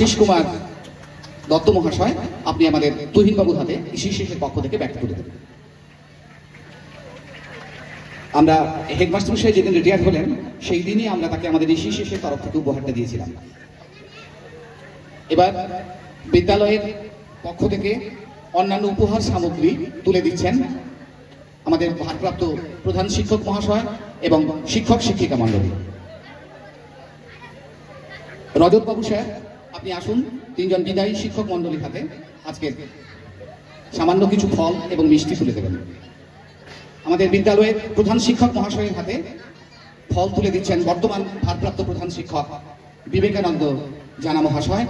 আশিস কুমার দত্ত মহাশয়, আপনি আমাদের তুহিন বাবুর হাতে শিশিসের পক্ষ থেকে ব্যাখ্যা তুলে দেবেন। আমরা হেডমাস্টার মশাই যেদিন রিটায়ার হলেন, সেই দিনই আমরা তাকে আমাদের ঋষি শেষের তরফ থেকে উপহারটা দিয়েছিলাম। এবার বিদ্যালয়ের পক্ষ থেকে অন্যান্য উপহার সামগ্রী তুলে দিচ্ছেন আমাদের ভারপ্রাপ্ত প্রধান শিক্ষক মহাশয় এবং শিক্ষক শিক্ষিকা মণ্ডলী। রজত বাবু স্যার আপনি আসুন, তিনজন বিদায়ী শিক্ষক মণ্ডলীর হাতে আজকে সামান্য কিছু ফল এবং মিষ্টি তুলে দেবেন। আমাদের বিদ্যালয়ের প্রধান শিক্ষক মহাশয়ের হাতে ফল তুলে দিচ্ছেন বর্তমান ভারপ্রাপ্ত প্রধান শিক্ষক বিবেকানন্দ জানা মহাশয়।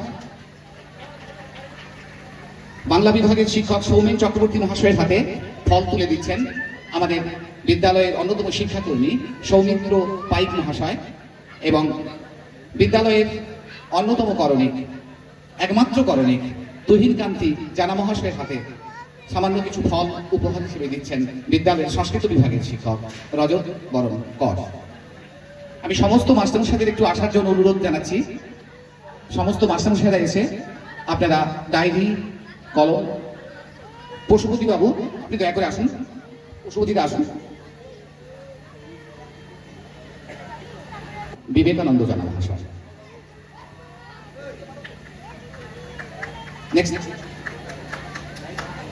বাংলা বিভাগের শিক্ষক সৌমেন চক্রবর্তী মহাশয়ের হাতে ফল তুলে দিচ্ছেন আমাদের বিদ্যালয়ের অন্যতম শিক্ষাকর্মী সৌমিত্র পাইক মহাশয় এবং বিদ্যালয়ের অন্যতম করণিক, একমাত্র করণিক তুহিন কান্তি জানা মহাশয়ের হাতে। সামান্য কিছু ফল উপহার হিসেবে দিচ্ছেন বিদ্যালয়ের সংস্কৃত বিভাগের শিক্ষক রজত বরণ কর। আমি সমস্ত মাস্টারমশাইদের একটু আসার জন্য অনুরোধ জানাচ্ছি। সমস্ত মাস্টারমশাইরা এসে আপনারা ডায়েরি, কলম পশুপতি বাবু, আপনি দয়া করে আসুন পশুপতিদা আসুন। বিবেকানন্দ জানা মহাশয়। নেক্সট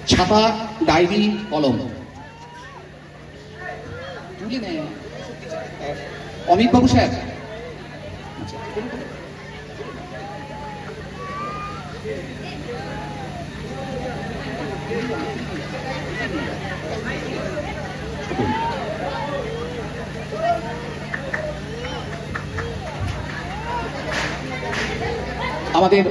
ছাপা ডায়েরি কলম অমিত বাবু স্যার আমাদের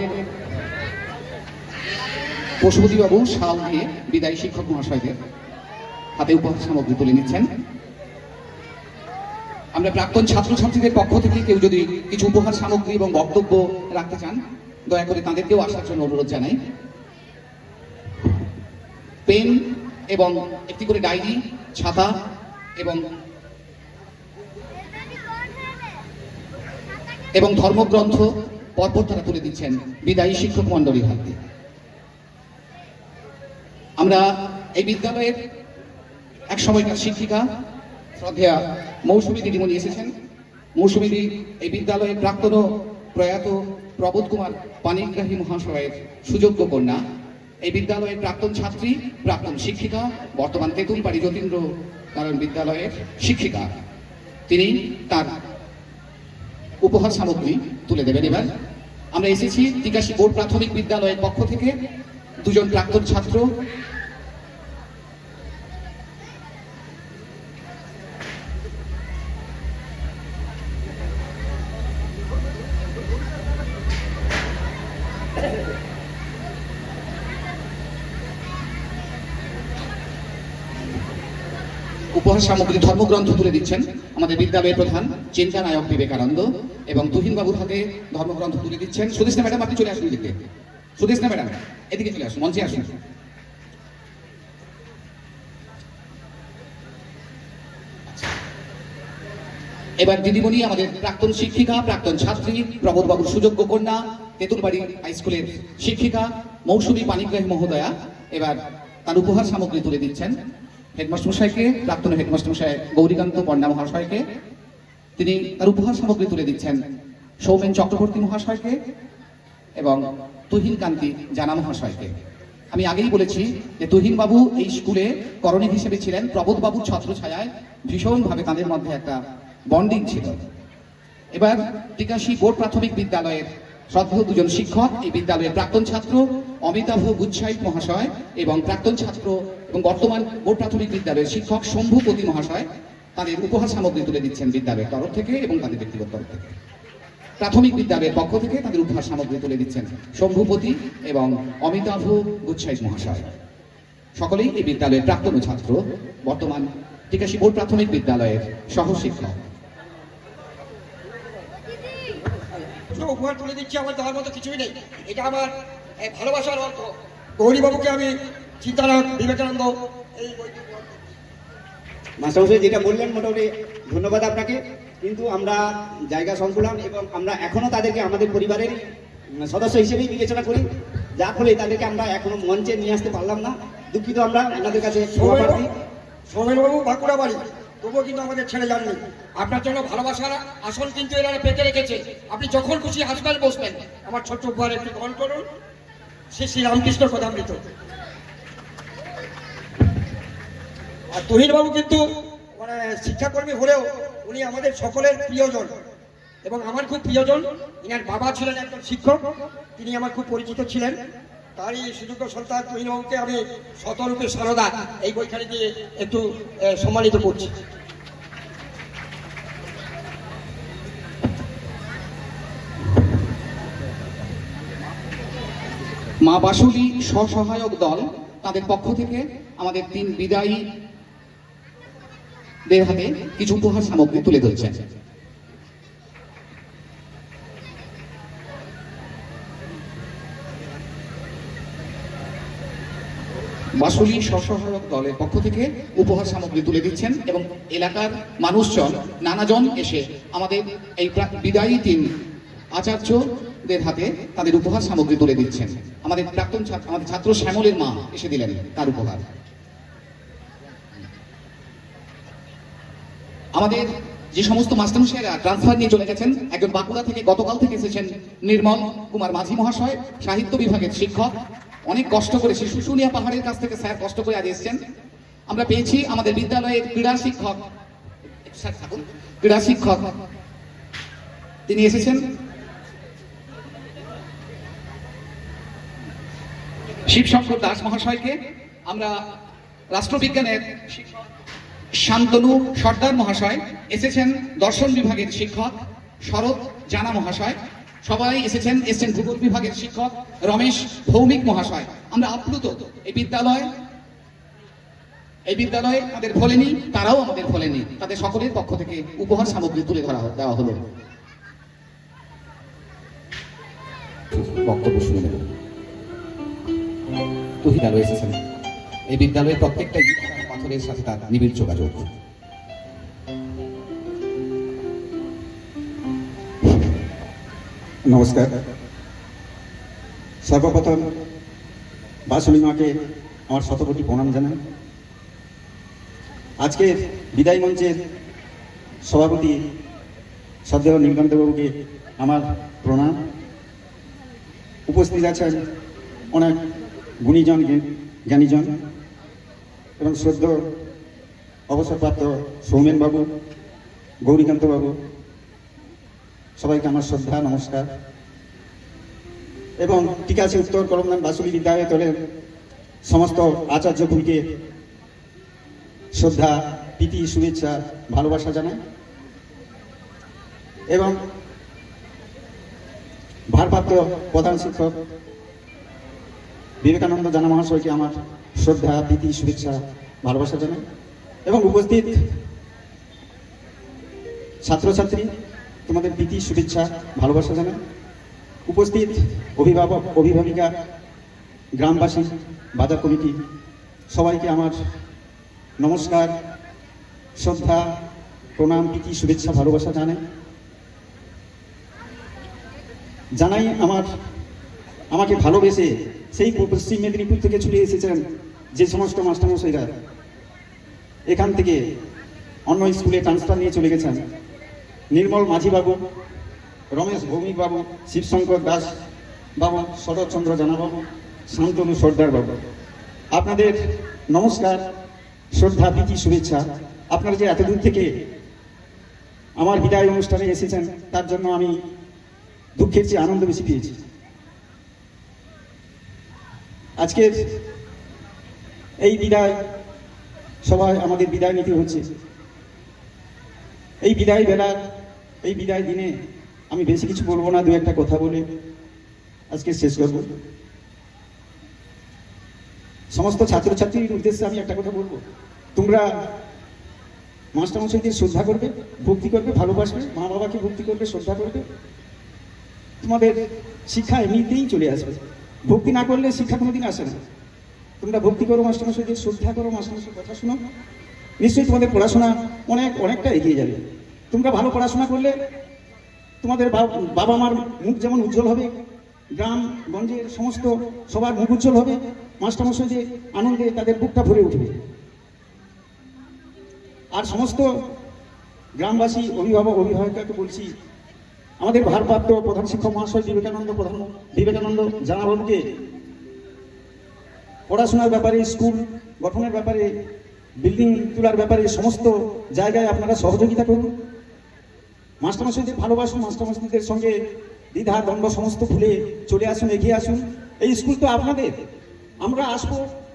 পশুপতিবাবু শাল দিয়ে বিদায়ী শিক্ষক মহাশয়দের হাতে উপহার সামগ্রী তুলে নিচ্ছেন। আমরা প্রাক্তন ছাত্রছাত্রীদের পক্ষ থেকে কেউ যদি কিছু উপহার সামগ্রী এবং বক্তব্য রাখতে চান, দয়া করে তাদেরকেও আসার জন্য অনুরোধ জানাই। পেন এবং একটি করে ডায়েরি, ছাতা এবং এবং ধর্মগ্রন্থ পরপর তারা তুলে দিচ্ছেন বিদায়ী শিক্ষক মণ্ডলীর হাতে। আমরা এই বিদ্যালয়ের এক সময়কার শিক্ষিকা, শ্রদ্ধেয়া মৌসুমী দিদিমণি এসেছেন। মৌসুমীদি এই বিদ্যালয়ের প্রাক্তন প্রয়াত প্রবোধ কুমার পানিগ্রাহী মহাশয়ের সুযোগ্য কন্যা। এই বিদ্যালয়ের প্রাক্তন ছাত্রী, প্রাক্তন শিক্ষিকা, বর্তমান তেঁতুলবাড়ি যতীন্দ্র নারায়ণ বিদ্যালয়ের শিক্ষিকা। তিনি তার উপহার সামগ্রী তুলে দেবেন এবার। আমরা এসেছি তিকাশি বোর্ড প্রাথমিক বিদ্যালয়ের পক্ষ থেকে। দুজন প্রাক্তন ছাত্র উপহার সামগ্রী ধর্মগ্রন্থ তুলে দিচ্ছেন আমাদের বিদ্যালয়ের প্রধান চিন্তা নায়ক বিবেকানন্দ এবং তুহিন বাবুর হাতে ধর্মগ্রন্থ তুলে দিচ্ছেন। সুদেশনা ম্যাডাম, আপনি চলে আসুন এদিকে। সুদেশনা ম্যাডাম, এদিকে চলে আসুন, মঞ্চে আসুন। এবার দিদিমণি, আমাদের প্রাক্তন শিক্ষিকা, প্রাক্তন ছাত্রী প্রবোধ বাবুর সুযোগ্য কন্যা, তেঁতুলবাড়ি হাই স্কুলের শিক্ষিকা, মৌসুমী পানিগ্রাহী মহোদয়া, এবার তার উপহার সামগ্রী তুলে দিচ্ছেন। হেডমাস্টার মশাইকে, প্রাক্তন হেডমাস্টার মশাই গৌরীকান্ত পণ্ডা মহাশয়কে, তিনি তার উপহার সামগ্রী তুলে দিচ্ছেন সৌমেন চক্রবর্তী মহাশয়কে এবং তুহিন কান্তি জানা মহাশয়কে। আমি আগেই বলেছি যে তুহিন বাবু এই স্কুলে করণিক হিসেবে ছিলেন প্রবোধ বাবুর ছত্র ছায়ায় ভীষণভাবে তাদের মধ্যে একটা বন্ডিং ছিল। এবার টিকাশি বোর্ড প্রাথমিক বিদ্যালয়ের শ্রদ্ধেয় দুজন শিক্ষক, এই বিদ্যালয়ের প্রাক্তন ছাত্র অমিতাভ গুচ্ছাইত মহাশয় এবং প্রাক্তন ছাত্র এবং বর্তমান বোর্ড প্রাথমিক বিদ্যালয়ের শিক্ষক শম্ভুপতি মহাশয় তাদের উপহার সামগ্রী তুলে দিচ্ছেন বিদ্যালয়ের তরফ থেকে এবং তাদের ব্যক্তিগত তরফ থেকে। প্রাথমিক বিদ্যালয়ের পক্ষ থেকে তাদের উপহার সামগ্রী তুলে দিচ্ছেন শম্ভুপতি এবং অমিতাভ গুচ্ছাইত মহাশয়। সকলেই এই বিদ্যালয়ের প্রাক্তন ছাত্র, বর্তমান টিকাশি বোর্ড প্রাথমিক বিদ্যালয়ের সহ শিক্ষক উপহার তুলে দিচ্ছি আমার দেওয়ার মতো কিছুই নেই। এটা আমার ভালোবাসার অর্থ। গৌরীবাবুকে আমি চিন্তানায়ক বিবেকানন্দ এই বইটি মাস্টারমশাই যেটা বললেন মোটামুটি ধন্যবাদ আপনাকে। কিন্তু আমরা জায়গা সংকুলান এবং আমরা এখনও তাদেরকে আমাদের পরিবারের সদস্য হিসেবেই বিবেচনা করি। যার ফলে তাদেরকে আমরা এখনও মঞ্চে নিয়ে আসতে পারলাম না। দুঃখিত আমরা আপনাদের কাছে। সৌমেনবাবু বাঁকুড়া বাড়ি তবুও কিন্তু আমাদের ছেড়ে যাননি আপনার জন্য ভালোবাসার আসন কিন্তু এরা পেতে রেখেছে। আপনি যখন খুশি হাসবেন বসবেন। আমার ছোট্ট উপহার একটু গ্রহণ করুন। শ্রী শ্রী রামকৃষ্ণ আর তুহিনবাবু কিন্তু মানে শিক্ষাকর্মী হলেও উনি আমাদের সকলের প্রিয়জন। এবং আমার খুব প্রিয়জন। ইনার বাবা ছিলেন একজন শিক্ষক। তিনি আমার খুব পরিচিত ছিলেন। তারই সুযোগ্য সন্তান তুহিনবাবুকে আমি শতরূপে সারদা এই বইখানে দিয়ে একটু সম্মানিত করছি। মা বাসুলি স্বসহায়ক দল তাদের পক্ষ থেকে আমাদের তিন বিদায়ী দের হাতে কিছু উপহার সামগ্রী তুলে ধরেছেন। বাসুলি স্বসহায়ক দলের পক্ষ থেকে উপহার সামগ্রী তুলে দিচ্ছেন এবং এলাকার মানুষজন, নানাজন এসে আমাদের এই বিদায়ী তিন আচার্যদের হাতে তাদের উপহার সামগ্রী তুলে দিচ্ছেন। আমাদের প্রাক্তন আমাদের ছাত্র শ্যামলের মা এসে দিলেন তার উপহার। আমাদের যে সমস্ত মাস্টারমশাইরা ট্রান্সফার নিয়ে চলে গেছেন, একজন বাঁকুড়া থেকে গতকাল থেকে এসেছেন নির্মল কুমার মাঝি মহাশয়, সাহিত্য বিভাগের শিক্ষক। অনেক কষ্ট করে সেই পাহাড়ের কাছ থেকে স্যার কষ্ট করে আজ এসেছেন। আমরা পেয়েছি আমাদের বিদ্যালয়ের ক্রীড়া শিক্ষক ক্রীড়া শিক্ষক। তিনি এসেছেন। শিবশঙ্কর দাস মহাশয়কে আমরা রাষ্ট্রবিজ্ঞানের শান্তনু সর্দার মহাশয়, এসেছেন দর্শন বিভাগের শিক্ষক শরৎ জানা মহাশয়। সবাই এসেছেন এসেছেন ভূগোল বিভাগের শিক্ষক রমেশ ভৌমিক মহাশয়। আমরা আপ্লুত এই বিদ্যালয়, এই বিদ্যালয়ে তাদের ভোলেনি তারাও আমাদের ভোলেনি তাদের সকলের পক্ষ থেকে উপহার সামগ্রী তুলে ধরা দেওয়া হলো। বক্তব্য শুনে এসেছেন। এই বিদ্যালয়ের প্রত্যেকটা পাথরের সাথে তার নিবিড় যোগাযোগ। নমস্কার। সর্বপ্রথম বাসুনি মাকে আমার শতকোটি প্রণাম জানাই। আজকের বিদায় মঞ্চের সভাপতি সদ্দেহ নীলকান্তবাবুকে আমার প্রণাম। উপস্থিত আছেন অনেক গুণীজন জ্ঞান- জ্ঞানীজন এবং শ্রদ্ধ অবসরপ্রাপ্ত সৌমেনবাবু, গৌরীকান্তবাবু সবাইকে আমার শ্রদ্ধা, নমস্কার। এবং আছে, উত্তর করমদান বাসুলি বিদ্যালয়ের সমস্ত আচার্য কুলকে শ্রদ্ধা, প্রীতি, শুভেচ্ছা, ভালোবাসা জানাই। এবং ভারপ্রাপ্ত প্রধান শিক্ষক বিবেকানন্দ জানা মহাশয়কে আমার শ্রদ্ধা, প্রীতি, শুভেচ্ছা, ভালোবাসা জানাই। এবং উপস্থিত ছাত্রছাত্রী তোমাদের প্রীতি, শুভেচ্ছা, ভালোবাসা জানাই। উপস্থিত অভিভাবক, অভিভাবিকা, গ্রামবাসী, বাজার কমিটি, সবাইকে আমার নমস্কার, শ্রদ্ধা, প্রণাম, প্রীতি, শুভেচ্ছা, ভালোবাসা জানাই। জানাই আমার, আমাকে ভালোবেসে সেই পশ্চিম মেদিনীপুর থেকে ছুটে এসেছেন যে সমস্ত মাস্টারমশাইরা। এখান থেকে অন্য স্কুলে ট্রান্সফার নিয়ে চলে গেছেন। নির্মল মাঝিবাবু, রমেশ ভৌমিক বাবু শিবশঙ্কর দাস বাবু, শরৎচন্দ্র জানাবাবু শান্তনু সর্দার বাবু। আপনাদের নমস্কার, শ্রদ্ধা, প্রীতি, শুভেচ্ছা। আপনারা যে এতদূর থেকে আমার বিদায় অনুষ্ঠানে এসেছেন, তার জন্য আমি দুঃখের চেয়ে আনন্দ বেশি পেয়েছি। আজকের এই বিদায়, সবাই আমাদের বিদায় নিতে হচ্ছে। এই বিদায় বেলার এই বিদায় দিনে আমি বেশি কিছু বলব না, দু একটা কথা বলে। আজকে শেষ করব। সমস্ত ছাত্রছাত্রীর উদ্দেশ্যে আমি একটা কথা বলব। তোমরা মাস্টারমশাইদের শ্রদ্ধা করবে, ভক্তি করবে, ভালোবাসবে মা বাবাকে ভক্তি করবে, শ্রদ্ধা করবে। তোমাদের শিক্ষা এমনিতেই চলে আসবে। ভক্তি না করলে শিক্ষা কোনোদিন আসে না। তোমরা ভক্তি করো মাস্টারমশাইদের, শ্রদ্ধা করো মাস্টারমশাই কথা শোনো। নিশ্চয়ই তোমাদের পড়াশোনা অনেক, অনেকটা এগিয়ে যাবে। তোমরা ভালো পড়াশোনা করলে তোমাদের বাবা মার মুখ যেমন উজ্জ্বল হবে, গ্রাম, গঞ্জের সমস্ত সবার মুখ উজ্জ্বল হবে, মাস্টারমশাই যে আনন্দে তাদের বুকটা ভরে উঠবে। আর সমস্ত গ্রামবাসী, অভিভাবক, অভিভাবককে বলছি, আমাদের ভারপ্রাপ্ত প্রধান শিক্ষক মহাশয় বিবেকানন্দ, প্রধান বিবেকানন্দ জানাবাবুকে পড়াশোনার ব্যাপারে, স্কুল গঠনের ব্যাপারে, বিল্ডিং তোলার ব্যাপারে সমস্ত জায়গায় আপনারা সহযোগিতা করুন। মাস্টারমশাইদের ভালোবাসুন মাস্টারমশাইদের সঙ্গে দ্বিধা, দ্বন্দ্ব সমস্ত ভুলে চলে আসুন, এগিয়ে আসুন। এই স্কুল তো আপনাদের। আমরা আসব,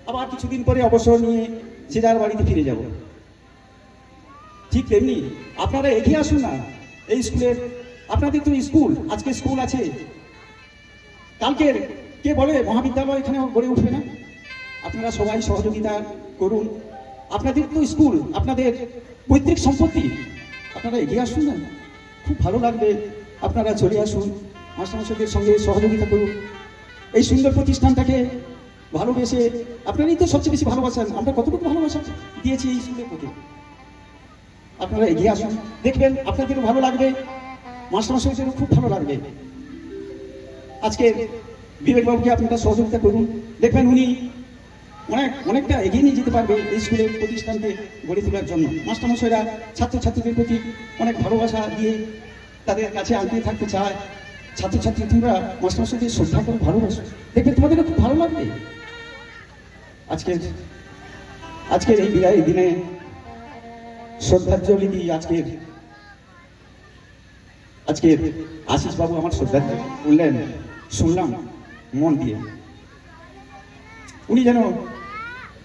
আবার কিছুদিন পরে অবসর নিয়ে যে যার বাড়িতে ফিরে যাব। ঠিক তেমনি আপনারা এগিয়ে আসুন না। এই স্কুলের, আপনাদের তো স্কুল, আজকে স্কুল আছে। কালকের, কে বলে, মহাবিদ্যালয় এখানে গড়ে উঠবে না? আপনারা সবাই সহযোগিতা করুন। আপনাদের তো স্কুল, আপনাদের পৈতৃক সম্পত্তি। আপনারা এগিয়ে আসুন না। খুব ভালো লাগবে। আপনারা চলে আসুন মাস্টারমশাইদের সঙ্গে সহযোগিতা করুন। এই সুন্দর প্রতিষ্ঠানটাকে ভালোবেসে, আপনারাই তো সবচেয়ে বেশি ভালোবাসেন। আমরা কতটুকু ভালোবাসা দিয়েছি এই স্কুলের প্রতি আপনারা এগিয়ে আসুন। দেখবেন আপনাদেরও ভালো লাগবে, মাস্টারমশাইদেরও খুব ভালো লাগবে। আজকে বিবেকবাবুকে আপনারা সহযোগিতা করুন। দেখবেন উনি অনেক অনেকটা এগিয়ে নিয়ে যেতে পারবে এই স্কুলের প্রতিষ্ঠানকে গড়ে তোলার জন্য। মাস্টারমশাইরা ছাত্রছাত্রীদের প্রতি অনেক ভালোবাসা দিয়ে তাদের কাছে আনতে থাকতে চায়। ছাত্রছাত্রী তোমরা মাস্টারমশাইদের শ্রদ্ধা করে ভালোবাসো। দেখবে তোমাদেরও খুব ভালো লাগবে। আজকের আজকের এই বিদায় দিনে শ্রদ্ধাঞ্জলি দিই আজকের আজকের আশিস বাবু আমার শ্রদ্ধাঞ্জলি বললেন, শুনলাম মন দিয়ে। উনি যেন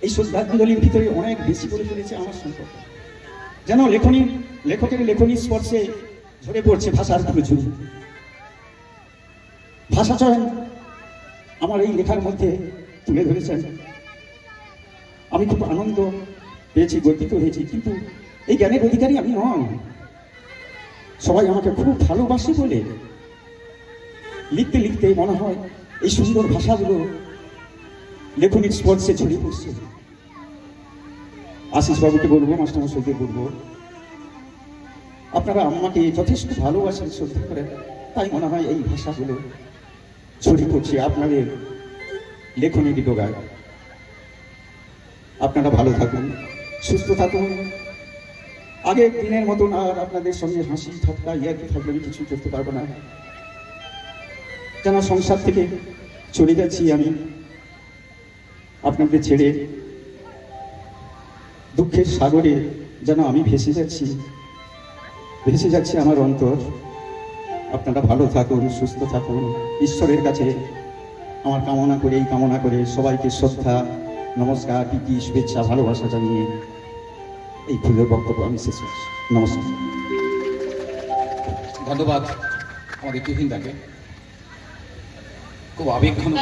এই শ্রদ্ধাঞ্জলির ভিতরে অনেক বেশি করে ফেলেছে আমার সম্পর্ক। যেন লেখনী লেখকের লেখনী স্পর্শে ঝরে পড়ছে ভাষার প্রচুর ভাষা চয়ন আমার এই লেখার মধ্যে তুলে ধরেছেন। আমি খুব আনন্দ পেয়েছি, গর্বিত হয়েছি, কিন্তু এই জ্ঞানের অধিকারী আমি নয়। সবাই আমাকে খুব ভালোবাসে বলে। লিখতে লিখতে মনে হয় এই সুন্দর ভাষাগুলো লেখনির স্পর্শে ছড়িয়ে পড়ছে আশিস বাবুকে বলব, মাস্টারমশাইকে বলব, আপনারা আমাকে যথেষ্ট ভালোবাসেন, শ্রদ্ধা করেন, তাই মনে হয় এই ভাষাগুলো ছড়িয়ে পড়ছে আপনাদের লেখনির ডোগায়। আপনারা ভালো থাকুন, সুস্থ থাকুন। আগের দিনের মতন আর আপনাদের সঙ্গে হাসি ঠাট্টা, ইয়ার্কি থাকলে আমি কিছু করতে পারব না। যেন সংসার থেকে চলে যাচ্ছি আমি? আপনাদের ছেড়ে দুঃখের সাগরে যেন আমি ভেসে যাচ্ছি, ভেসে যাচ্ছে আমার অন্তর। আপনারা ভালো থাকুন, সুস্থ থাকুন। ঈশ্বরের কাছে আমার কামনা করে, এই কামনা করে সবাইকে শ্রদ্ধা, নমস্কার, প্রীতি, শুভেচ্ছা, ভালোবাসা জানিয়ে এই ফুলের বক্তব্য আমি শেষ করছি। নমস্কার। ধন্যবাদ আমাদের তুহিনদাকে। খুব আবেগঘন